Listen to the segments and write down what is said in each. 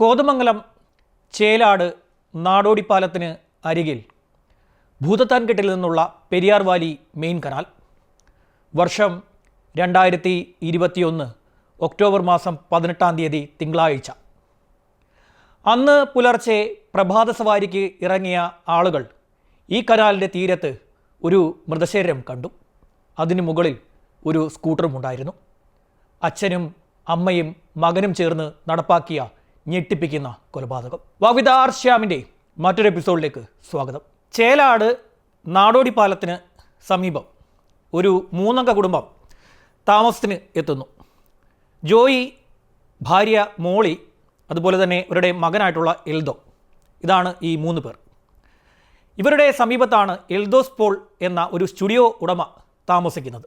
കോതമംഗലം ചേലാട് നാടോടിപ്പാലത്തിന് അരികിൽ ഭൂതത്താൻകെട്ടിൽ നിന്നുള്ള Periyar Valley main canal. വർഷം രണ്ടായിരത്തി ഇരുപത്തിയൊന്ന് ഒക്ടോബർ മാസം പതിനെട്ടാം തീയതി തിങ്കളാഴ്ച. അന്ന് പുലർച്ചെ പ്രഭാത സവാരിക്ക് ഇറങ്ങിയ ആളുകൾ ഈ കനാലിന്റെ തീരത്ത് ഒരു മൃതശരീരം കണ്ടു. അതിനു മുകളിൽ ഒരു സ്കൂട്ടറും ഉണ്ടായിരുന്നു. അച്ഛനും അമ്മയും മകനും ചേർന്ന് നടപ്പാക്കിയ ഞെട്ടിപ്പിക്കുന്ന കൊലപാതകം. വവിതാർ ശ്യാമിന്റെ മറ്റൊരു എപ്പിസോഡിലേക്ക് സ്വാഗതം. ചേലാട് നാടോടി പാലത്തിന് സമീപം ഒരു മൂന്നംഗ കുടുംബം താമസത്തിന് എത്തുന്നു. ജോയി ഭാര്യ മോളി അതുപോലെ തന്നെ ഇവരുടെ മകനായിട്ടുള്ള എൽദോ. ഇതാണ് ഈ മൂന്ന് പേർ. ഇവരുടെ സമീപത്താണ് എൽദോസ് പോൾ എന്ന ഒരു സ്റ്റുഡിയോ ഉടമ താമസിക്കുന്നത്.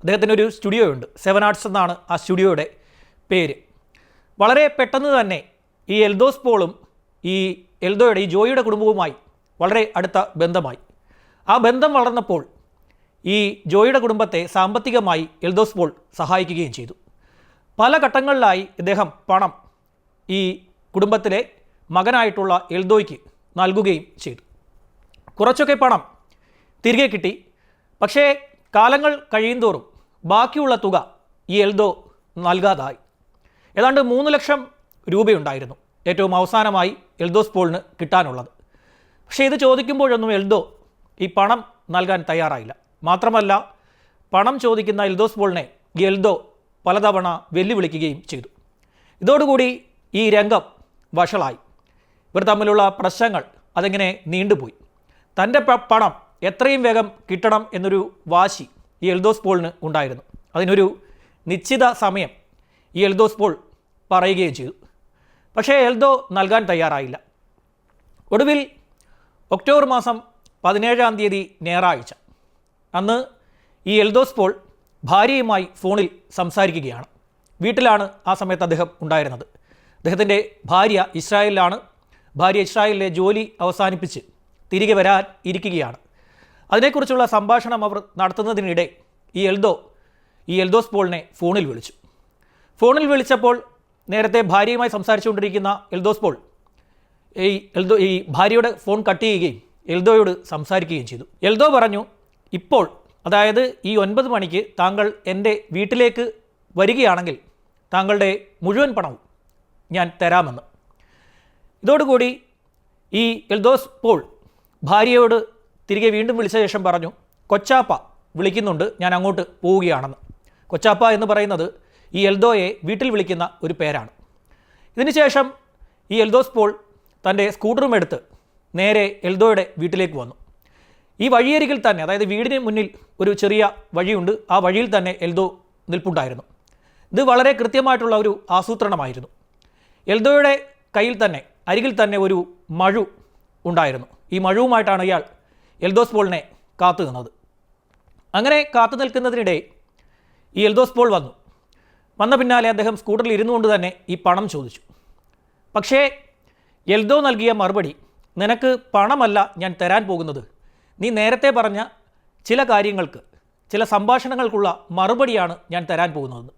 അദ്ദേഹത്തിന് ഒരു സ്റ്റുഡിയോ ഉണ്ട് സെവൻ ആർട്സ് എന്നാണ് ആ സ്റ്റുഡിയോയുടെ പേര്. വളരെ പെട്ടെന്ന് തന്നെ ഈ എൽദോസ് പോളും ഈ എൽദോയുടെ ഈ ജോയിയുടെ കുടുംബവുമായി വളരെ അടുത്ത ബന്ധമായി. ആ ബന്ധം വളർന്നപ്പോൾ ഈ ജോയിയുടെ കുടുംബത്തെ സാമ്പത്തികമായി എൽദോസ് പോൾ സഹായിക്കുകയും ചെയ്തു. പല ഘട്ടങ്ങളിലായി ഇദ്ദേഹം പണം ഈ കുടുംബത്തിലെ മകനായിട്ടുള്ള എൽദോയ്ക്ക് നൽകുകയും ചെയ്തു. കുറച്ചൊക്കെ പണം തിരികെ കിട്ടി. പക്ഷേ കാലങ്ങൾ കഴിയുന്തോറും ബാക്കിയുള്ള തുക ഈ എൽദോ നൽകാതായി. ഏതാണ്ട് മൂന്ന് ലക്ഷം രൂപയുണ്ടായിരുന്നു. ഏറ്റവും അവസാനമായി എൽദോസ് പോളിന് കിട്ടാനുള്ളത്. പക്ഷേ ഇത് ചോദിക്കുമ്പോഴൊന്നും എൽദോ ഈ പണം നൽകാൻ തയ്യാറായില്ല. മാത്രമല്ല പണം ചോദിക്കുന്ന എൽദോസ് പോളിനെ എൽദോ പലതവണ വെല്ലുവിളിക്കുകയും ചെയ്തു. ഇതോടുകൂടി ഈ രംഗം വഷളായി. ഇവർ തമ്മിലുള്ള പ്രശ്നങ്ങൾ അതിങ്ങനെ നീണ്ടുപോയി? തന്റെ പണം എത്രയും വേഗം കിട്ടണം എന്നൊരു വാശി ഈ എൽദോസ് പോളിന് ഉണ്ടായിരുന്നു. അതിനൊരു നിശ്ചിത സമയം ഈ എൽദോസ് പോൾ പറയുകയും ചെയ്തു. പക്ഷേ എൽദോ നൽകാൻ തയ്യാറായില്ല. ഒടുവിൽ ഒക്ടോബർ മാസം പതിനേഴാം തീയതി ഞായറാഴ്ച. അന്ന് ഈ എൽദോസ് പോൾ ഭാര്യയുമായി ഫോണിൽ സംസാരിക്കുകയാണ്. വീട്ടിലാണ് ആ സമയത്ത് അദ്ദേഹം ഉണ്ടായിരുന്നത്. അദ്ദേഹത്തിന്റെ ഭാര്യ ഇസ്രായേലിലാണ്. ഭാര്യ ഇസ്രായേലിലെ ജോലി അവസാനിപ്പിച്ച് തിരികെ വരാൻ ഇരിക്കുകയാണ്. അതിനെക്കുറിച്ചുള്ള സംഭാഷണം അവർ നടത്തുന്നതിനിടെ ഈ എൽദോ ഈ എൽദോസ് പോളിനെ ഫോണിൽ വിളിച്ചു. ഫോണിൽ വിളിച്ചപ്പോൾ നേരത്തെ ഭാര്യയുമായി സംസാരിച്ചുകൊണ്ടിരിക്കുന്ന എൽദോസ് പോൾ ഈ എൽദോ ഈ ഭാര്യയുടെ ഫോൺ കട്ട് ചെയ്യുകയും എൽദോയോട് സംസാരിക്കുകയും ചെയ്തു. എൽദോ പറഞ്ഞു ഇപ്പോൾ അതായത് ഈ ഒൻപത് മണിക്ക് താങ്കൾ എന്റെ വീട്ടിലേക്ക് വരികയാണെങ്കിൽ താങ്കളുടെ മുഴുവൻ പണവും ഞാൻ തരാമെന്ന്. ഇതോടുകൂടി ഈ എൽദോസ് പോൾ ഭാര്യയോട് തിരികെ വീണ്ടും വിളിച്ച ശേഷം പറഞ്ഞു കൊച്ചാപ്പ വിളിക്കുന്നുണ്ട് ഞാൻ അങ്ങോട്ട് പോവുകയാണെന്ന്. കൊച്ചാപ്പ എന്ന് പറയുന്നത് ഈ എൽദോയെ വീട്ടിൽ വിളിക്കുന്ന ഒരു പേരാണ്. ഇതിനുശേഷം ഈ എൽദോസ് പോൾ തന്റെ സ്കൂട്ടറും എടുത്ത് നേരെ എൽദോയുടെ വീട്ടിലേക്ക് വന്നു. ഈ വഴിയരികിൽ തന്നെ അതായത് വീടിന് മുന്നിൽ ഒരു ചെറിയ വഴിയുണ്ട് ആ വഴിയിൽ തന്നെ എൽദോ നിൽപ്പുണ്ടായിരുന്നു. ഇത് വളരെ കൃത്യമായിട്ടുള്ള ഒരു ആസൂത്രണമായിരുന്നു. എൽദോയുടെ കയ്യിൽ തന്നെ അരികിൽ തന്നെ ഒരു മഴു ഉണ്ടായിരുന്നു. ഈ മഴുവുമായിട്ടാണ് ഇയാൾ എൽദോസ് പോളിനെ കാത്തു നിന്നത്. അങ്ങനെ കാത്തു നിൽക്കുന്നതിനിടെ ഈ എൽദോസ് പോൾ വന്നു. വന്ന പിന്നാലെ അദ്ദേഹം സ്കൂട്ടറിൽ ഇരുന്നു കൊണ്ട് തന്നെ ഈ പണം ചോദിച്ചു. പക്ഷേ എൽദോ നൽകിയ മറുപടി നിനക്ക് പണമല്ല ഞാൻ തരാൻ പോകുന്നത്. നീ നേരത്തെ പറഞ്ഞ ചില കാര്യങ്ങൾക്ക് ചില സംഭാഷണങ്ങൾക്കുള്ള മറുപടിയാണ് ഞാൻ തരാൻ പോകുന്നത്.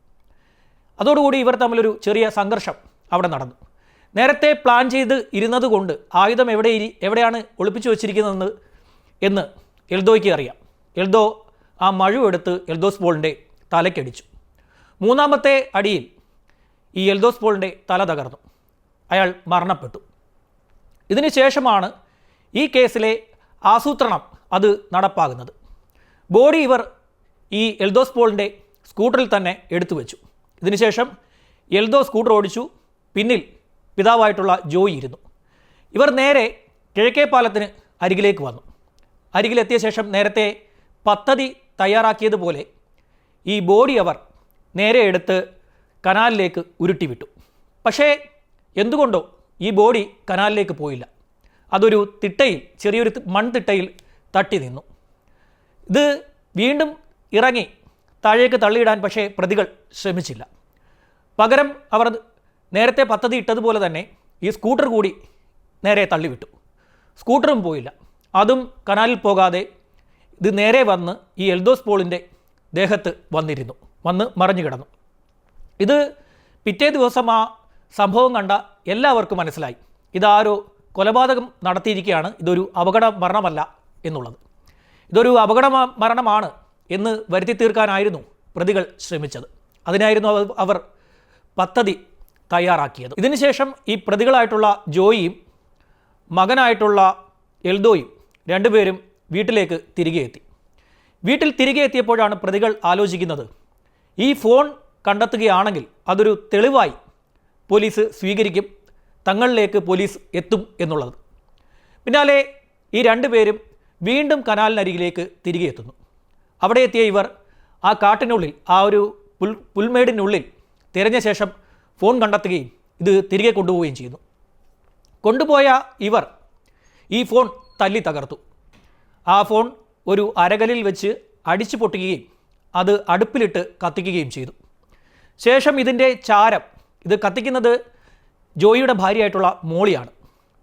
അതോടുകൂടി ഇവർ തമ്മിലൊരു ചെറിയ സംഘർഷം അവിടെ നടന്നു. നേരത്തെ പ്ലാൻ ചെയ്ത് ഇരുന്നത് കൊണ്ട് ആയുധം എവിടെ എവിടെയാണ് ഒളിപ്പിച്ചു വച്ചിരിക്കുന്നതെന്ന് എന്ന് എൽദോയ്ക്ക് അറിയാം. എൽദോ ആ മഴു എടുത്ത് എൽദോസ് ബോളിന്റെ തലയ്ക്കടിച്ചു. മൂന്നാമത്തെ അടിയിൽ ഈ എൽദോസ് പോളിന്റെ തല തകർന്നു. അയാൾ മരണപ്പെട്ടു. ഇതിന് ശേഷമാണ് ഈ കേസിലെ ആസൂത്രണം അത് നടപ്പാകുന്നത്. ബോഡി ഇവർ ഈ എൽദോസ് പോളിന്റെ സ്കൂട്ടറിൽ തന്നെ എടുത്തു വെച്ചു. ഇതിനുശേഷം എൽദോ സ്കൂട്ടർ ഓടിച്ചു. പിന്നിൽ പിതാവായിട്ടുള്ള ജോയി ഇരുന്നു. ഇവർ നേരെ കിഴക്കേ പാലത്തിന് അരികിലേക്ക് വന്നു. അരികിലെത്തിയ ശേഷം നേരത്തെ പദ്ധതി തയ്യാറാക്കിയതുപോലെ ഈ ബോഡി അവർ നേരെ എടുത്ത് കനാലിലേക്ക് ഉരുട്ടിവിട്ടു. പക്ഷേ എന്തുകൊണ്ടോ ഈ ബോഡി കനാലിലേക്ക് പോയില്ല. അതൊരു തിട്ടയിൽ ചെറിയൊരു മൺതിട്ടയിൽ തട്ടി നിന്നു. ഇത് വീണ്ടും ഇറങ്ങി താഴേക്ക് തള്ളിയിടാൻ പക്ഷേ പ്രതികൾ ശ്രമിച്ചില്ല. പകരം അവർ നേരത്തെ പദ്ധതി ഇട്ടതുപോലെ തന്നെ ഈ സ്കൂട്ടർ കൂടി നേരെ തള്ളിവിട്ടു. സ്കൂട്ടറും പോയില്ല. അതും കനാലിൽ പോകാതെ ഇത് നേരെ വന്ന് ഈ എൽദോസ് പോളിന്റെ ദേഹത്ത് വന്നിരുന്നു. വന്ന് മറിഞ്ഞു കിടന്നു ഇത് പിറ്റേ ദിവസം ആ സംഭവം കണ്ട എല്ലാവർക്കും മനസ്സിലായി. ഇതാരോ കൊലപാതകം നടത്തിയിരിക്കുകയാണ്. ഇതൊരു അപകട മരണമല്ല എന്നുള്ളത്. ഇതൊരു അപകട മരണമാണ് എന്ന് വരുത്തി തീർക്കാനായിരുന്നു പ്രതികൾ ശ്രമിച്ചത്. അതിനായിരുന്നു അവ- അവർ പദ്ധതി തയ്യാറാക്കിയത്. ഇതിനുശേഷം ഈ പ്രതികളായിട്ടുള്ള ജോയിയും മകനായിട്ടുള്ള എൽദോയും രണ്ടുപേരും വീട്ടിലേക്ക് തിരികെ എത്തി വീട്ടിൽ തിരികെ എത്തിയപ്പോഴാണ് പ്രതികൾ ആലോചിക്കുന്നത് ഈ ഫോൺ കണ്ടെത്തുകയാണെങ്കിൽ അതൊരു തെളിവായി പോലീസ് സ്വീകരിക്കും തങ്ങളിലേക്ക് പോലീസ് എത്തും എന്നുള്ളത്. പിന്നാലെ ഈ രണ്ടുപേരും വീണ്ടും കനാലിനരികിലേക്ക് തിരികെ എത്തുന്നു. അവിടെ എത്തിയ ഇവർ ആ കാട്ടിനുള്ളിൽ ആ ഒരു പുൽ പുൽമേടിനുള്ളിൽ തിരഞ്ഞ ശേഷം ഫോൺ കണ്ടെത്തുകയും ഇത് തിരികെ കൊണ്ടുപോവുകയും ചെയ്യുന്നു. കൊണ്ടുപോയ ഇവർ ഈ ഫോൺ തല്ലി തകർത്തു. ആ ഫോൺ ഒരു അരകലിൽ വെച്ച് അടിച്ചു പൊട്ടിക്കുകയും അത് അടുപ്പിലിട്ട് കത്തിക്കുകയും ചെയ്തു. ശേഷം ഇതിന്റെ ചാരം ഇത് കത്തിക്കുന്നത് ജോയിയുടെ ഭാര്യയായിട്ടുള്ള മോളിയാണ്.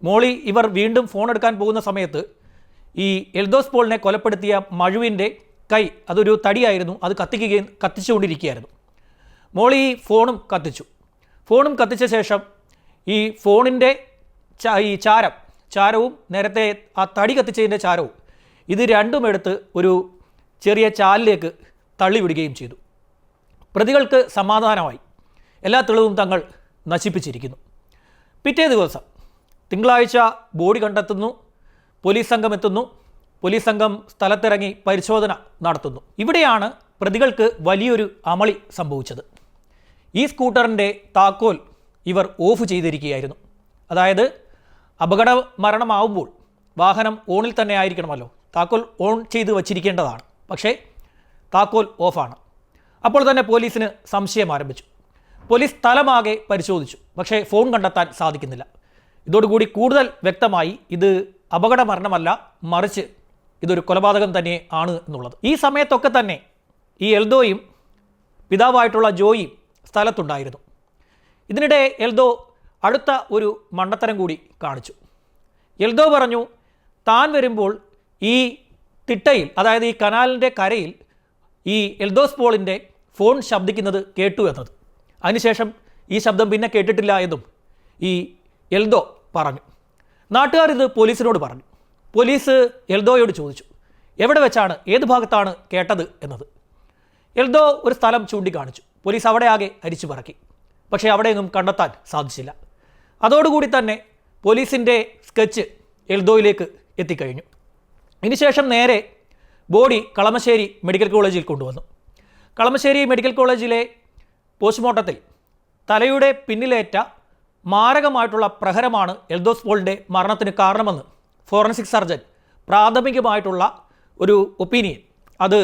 മോളി ഇവർ വീണ്ടും ഫോൺ എടുക്കാൻ പോകുന്ന സമയത്ത് ഈ എൽദോസ് പോളിനെ കൊലപ്പെടുത്തിയ മഴുവിന്റെ കൈ അതൊരു തടിയായിരുന്നു അത് കത്തിക്കുകയും കത്തിച്ചുകൊണ്ടിരിക്കുകയായിരുന്നു. മോളി ഫോണും കത്തിച്ചു. ഫോണും കത്തിച്ച ശേഷം ഈ ഫോണിന്റെ ഈ ചാരം ചാരവും നേരത്തെ ആ തടി കത്തിച്ചതിന്റെ ചാരവും ഇത് രണ്ടും എടുത്ത് ഒരു ചെറിയ ചാലിലേക്ക് തള്ളിവിടുകയും ചെയ്തു. പ്രതികൾക്ക് സമാധാനമായി. എല്ലാ തെളിവും തങ്ങൾ നശിപ്പിച്ചിരിക്കുന്നു. പിറ്റേ ദിവസം തിങ്കളാഴ്ച ബോഡി കണ്ടെത്തുന്നു പോലീസ് സംഘം എത്തുന്നു പോലീസ് സംഘം സ്ഥലത്തിറങ്ങി പരിശോധന നടത്തുന്നു. ഇവിടെയാണ് പ്രതികൾക്ക് വലിയൊരു അമളി സംഭവിച്ചത്. ഈ സ്കൂട്ടറിന്റെ താക്കോൽ ഇവർ ഓഫ് ചെയ്തിരിക്കുകയായിരുന്നു. അതായത് അപകട മരണമാവുമ്പോൾ വാഹനം ഓണിൽ തന്നെ ആയിരിക്കണമല്ലോ. താക്കോൽ ഓൺ ചെയ്ത് വച്ചിരിക്കേണ്ടതാണ്. പക്ഷേ താക്കോൽ ഓഫാണ്. അപ്പോൾ തന്നെ പോലീസിന് സംശയം ആരംഭിച്ചു. പോലീസ് സ്ഥലമാകെ പരിശോധിച്ചു പക്ഷേ ഫോൺ കണ്ടെത്താൻ സാധിക്കുന്നില്ല. ഇതോടുകൂടി കൂടുതൽ വ്യക്തമായി ഇത് അപകട മരണമല്ല മറിച്ച് ഇതൊരു കൊലപാതകം തന്നെ ആണ് എന്നുള്ളത്. ഈ സമയത്തൊക്കെ തന്നെ ഈ എൽദോയും പിതാവായിട്ടുള്ള ജോയിയും സ്ഥലത്തുണ്ടായിരുന്നു. ഇതിനിടെ എൽദോ അടുത്ത ഒരു മണ്ടത്തരം കൂടി കാണിച്ചു. എൽദോ പറഞ്ഞു താൻ വരുമ്പോൾ ഈ തിട്ടയിൽ അതായത് ഈ കനാലിന്റെ കരയിൽ ഈ എൽദോസ് പോളിന്റെ ഫോൺ ശബ്ദിക്കുന്നത് കേട്ടു എന്നത്. അതിനുശേഷം ഈ ശബ്ദം പിന്നെ കേട്ടിട്ടില്ല എന്നും ഈ എൽദോ പറഞ്ഞു. നാട്ടുകാർ ഇത് പോലീസിനോട് പറഞ്ഞു. പോലീസ് എൽദോയോട് ചോദിച്ചു എവിടെ വെച്ചാണ് ഏത് ഭാഗത്താണ് കേട്ടത് എന്നത്? എൽദോ ഒരു സ്ഥലം ചൂണ്ടിക്കാണിച്ചു. പോലീസ് അവിടെ ആകെ അരിച്ചു പറക്കി. പക്ഷേ അവിടെയൊന്നും കണ്ടെത്താൻ സാധിച്ചില്ല. അതോടുകൂടി തന്നെ പോലീസിന്റെ സ്കെച്ച് എൽദോയിലേക്ക് എത്തിക്കഴിഞ്ഞു. ഇതിനുശേഷം നേരെ ബോഡി കളമശ്ശേരി മെഡിക്കൽ കോളേജിൽ കൊണ്ടുവന്നു. കളമശ്ശേരി മെഡിക്കൽ കോളേജിലെ പോസ്റ്റ്മോർട്ടത്തിൽ തലയുടെ പിന്നിലേറ്റ മാരകമായിട്ടുള്ള പ്രഹരമാണ് എൽദോസ് പോളിന്റെ മരണത്തിന് കാരണമെന്ന് ഫോറൻസിക് സർജൻ പ്രാഥമികമായിട്ടുള്ള ഒരു ഒപ്പീനിയൻ അത്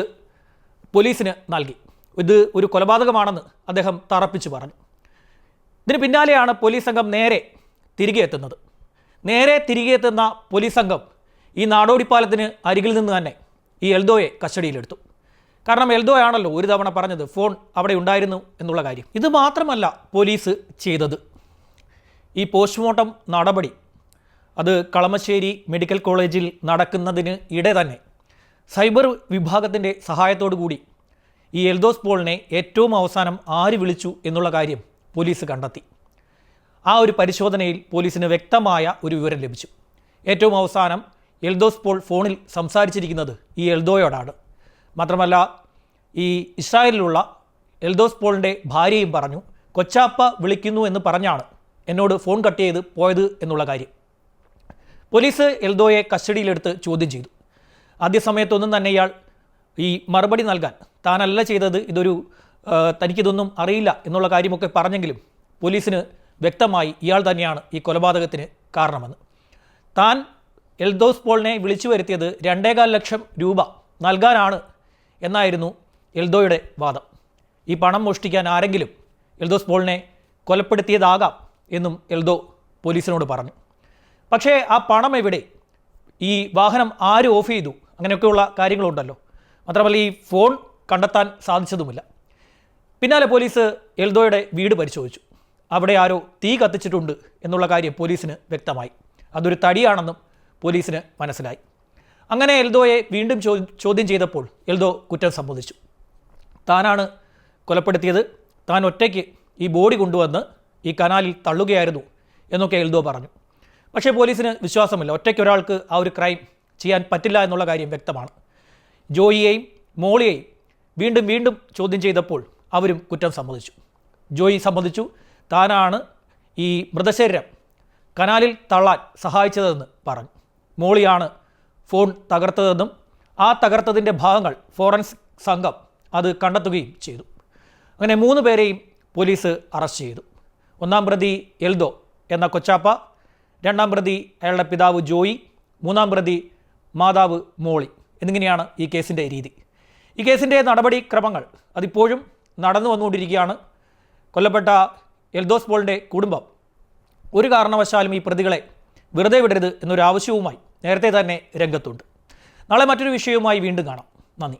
പോലീസിന് നൽകി. ഇത് ഒരു കൊലപാതകമാണെന്ന് അദ്ദേഹം തറപ്പിച്ചു പറഞ്ഞു. ഇതിന് പിന്നാലെയാണ് പോലീസ് സംഘം നേരെ തിരികെ എത്തുന്നത്. നേരെ തിരികെ എത്തുന്ന പോലീസ് സംഘം ഈ നാടോടിപ്പാലത്തിന് അരികിൽ നിന്ന് തന്നെ ഈ എൽദോയെ കസ്റ്റഡിയിലെടുത്തു. കാരണം എൽദോ ആണല്ലോ ഒരു തവണ പറഞ്ഞത് ഫോൺ അവിടെ ഉണ്ടായിരുന്നു എന്നുള്ള കാര്യം. ഇത് മാത്രമല്ല പോലീസ് ചെയ്തത്. ഈ പോസ്റ്റ്മോർട്ടം നടപടി അത് കളമശ്ശേരി മെഡിക്കൽ കോളേജിൽ നടക്കുന്നതിന് ഇടെ തന്നെ സൈബർ വിഭാഗത്തിന്റെ സഹായത്തോടു കൂടി ഈ എൽദോസ് പോളിനെ ഏറ്റവും അവസാനം ആര് വിളിച്ചു എന്നുള്ള കാര്യം പോലീസ് കണ്ടെത്തി. ആ ഒരു പരിശോധനയിൽ പോലീസിന് വ്യക്തമായ ഒരു വിവരം ലഭിച്ചു. ഏറ്റവും അവസാനം എൽദോസ് പോൾ ഫോണിൽ സംസാരിച്ചിരിക്കുന്നത് ഈ എൽദോയോടാണ്. മാത്രമല്ല ഈ ഇസ്രായേലിലുള്ള എൽദോസ് പോളിന്റെ ഭാര്യയും പറഞ്ഞു കൊച്ചാപ്പ വിളിക്കുന്നു എന്ന് പറഞ്ഞാണ് എന്നോട് ഫോൺ കട്ട് ചെയ്ത് പോയത് എന്നുള്ള കാര്യം. പോലീസ് എൽദോയെ കസ്റ്റഡിയിലെടുത്ത് ചോദ്യം ചെയ്തു. ആദ്യ സമയത്തൊന്നും തന്നെ ഇയാൾ ഈ മറുപടി നൽകാൻ താനല്ല ചെയ്തത് ഇതൊരു തനിക്കിതൊന്നും അറിയില്ല എന്നുള്ള കാര്യമൊക്കെ പറഞ്ഞെങ്കിലും പോലീസിന് വ്യക്തമായി ഇയാൾ തന്നെയാണ് ഈ കൊലപാതകത്തിന് കാരണമെന്ന്. താൻ എൽദോസ് പോളിനെ വിളിച്ചു വരുത്തിയത് രണ്ടേകാൽ ലക്ഷം രൂപ നൽകാനാണ് എന്നായിരുന്നു എൽദോയുടെ വാദം. ഈ പണം മോഷ്ടിക്കാൻ ആരെങ്കിലും എൽദോസ് പോളിനെ കൊലപ്പെടുത്തിയതാകാം എന്നും എൽദോ പോലീസിനോട് പറഞ്ഞു. പക്ഷേ ആ പണം എവിടെ? ഈ വാഹനം ആര് ഓഫ് ചെയ്തു? അങ്ങനെയൊക്കെയുള്ള കാര്യങ്ങളുണ്ടല്ലോ. മാത്രമല്ല ഈ ഫോൺ കണ്ടെത്താൻ സാധിച്ചതുമില്ല. പിന്നാലെ പോലീസ് എൽദോയുടെ വീട് പരിശോധിച്ചു. അവിടെ ആരോ തീ കത്തിച്ചിട്ടുണ്ട് എന്നുള്ള കാര്യം പോലീസിന് വ്യക്തമായി. അതൊരു തടിയാണെന്നും പോലീസിന് മനസ്സിലായി. അങ്ങനെ എൽദോയെ വീണ്ടും ചോദ്യം ചെയ്തപ്പോൾ എൽദോ കുറ്റം സമ്മതിച്ചു. താനാണ് കൊലപ്പെടുത്തിയത്. താൻ ഒറ്റയ്ക്ക് ഈ ബോഡി കൊണ്ടുവന്ന് ഈ കനാലിൽ തള്ളുകയായിരുന്നു എന്നൊക്കെ എൽദോ പറഞ്ഞു. പക്ഷേ പോലീസിന് വിശ്വാസമില്ല. ഒറ്റയ്ക്ക് ഒരാൾക്ക് ആ ഒരു ക്രൈം ചെയ്യാൻ പറ്റില്ല എന്നുള്ള കാര്യം വ്യക്തമാണ്. ജോയിയെയും മോളിയെയും വീണ്ടും വീണ്ടും ചോദ്യം ചെയ്തപ്പോൾ അവരും കുറ്റം സമ്മതിച്ചു. ജോയി സമ്മതിച്ചു. താനാണ് ഈ മൃതശരീരം കനാലിൽ തള്ളാൻ സഹായിച്ചതെന്ന് പറഞ്ഞു. മോളിയാണ് ഫോൺ തകർത്തതെന്നും ആ തകർത്തതിന്റെ ഭാഗങ്ങൾ ഫോറൻസിക് സംഘം അത് കണ്ടെത്തുകയും ചെയ്തു. അങ്ങനെ മൂന്ന് പേരെയും പോലീസ് അറസ്റ്റ് ചെയ്തു. ഒന്നാം പ്രതി എൽദോ എന്ന കൊച്ചാപ്പ രണ്ടാം പ്രതി അയാളുടെ പിതാവ് ജോയി മൂന്നാം പ്രതി മാതാവ് മോളി എന്നിങ്ങനെയാണ് ഈ കേസിന്റെ രീതി. ഈ കേസിന്റെ നടപടിക്രമങ്ങൾ അതിപ്പോഴും നടന്നു വന്നുകൊണ്ടിരിക്കുകയാണ്. കൊല്ലപ്പെട്ട എൽദോസ് പോളിന്റെ കുടുംബം ഒരു കാരണവശാലും ഈ പ്രതികളെ വെറുതെ വിടരുത് എന്നൊരു ആവശ്യവുമായി നേരത്തെ തന്നെ രംഗത്തുണ്ട്. നാളെ മറ്റൊരു വിഷയവുമായി വീണ്ടും കാണാം. നന്ദി.